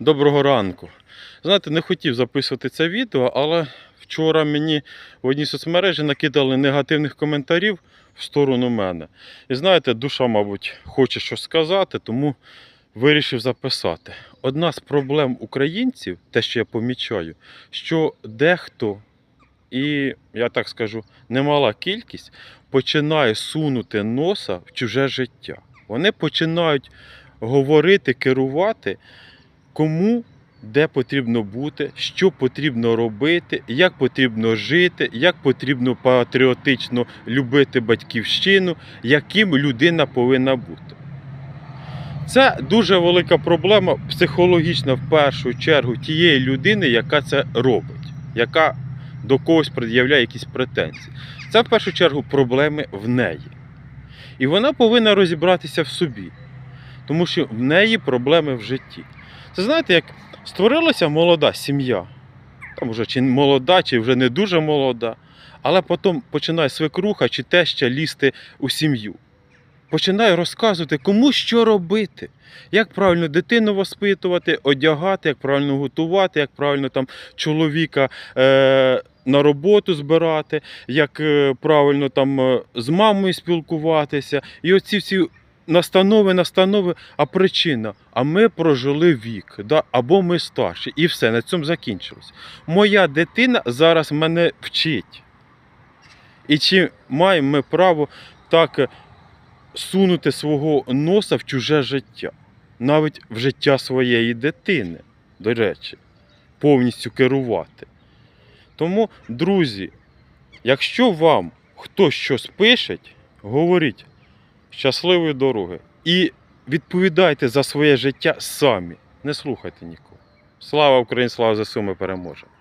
Доброго ранку. Знаєте, не хотів записувати це відео, але вчора мені в одній соцмережі накидали негативних коментарів в сторону мене. І знаєте, душа, мабуть, хоче щось сказати, тому вирішив записати. Одна з проблем українців, те, що я помічаю, що дехто, і я так скажу, немала кількість, починає сунути носа в чуже життя. Вони починають говорити, керувати кому де потрібно бути, що потрібно робити, як потрібно жити, як потрібно патріотично любити батьківщину, яким людина повинна бути. Це дуже велика проблема психологічна в першу чергу тієї людини, яка це робить, яка до когось пред'являє якісь претензії. Це в першу чергу проблеми в неї. І вона повинна розібратися в собі, тому що в неї проблеми в житті. Це знаєте, як створилася молода сім'я, там вже чи молода, чи вже не дуже молода, але потім починає свекруха чи теща лізти у сім'ю. Починає розказувати, кому що робити, як правильно дитину воспитувати, одягати, як правильно готувати, як правильно там чоловіка е, на роботу збирати, як е, правильно там е, з мамою спілкуватися. І оці всі настанови, настанови, а причина. А ми прожили вік, да? або ми старші. І все, на цьому закінчилось. Моя дитина зараз мене вчить. І чи маємо ми право так е, сунути свого носа в чуже життя, навіть в життя своєї дитини, до речі, повністю керувати. Тому, друзі, якщо вам хтось щось пише, говоріть щасливої дороги і відповідайте за своє життя самі. Не слухайте нікого. Слава Україні, слава ЗСУ, ми переможемо.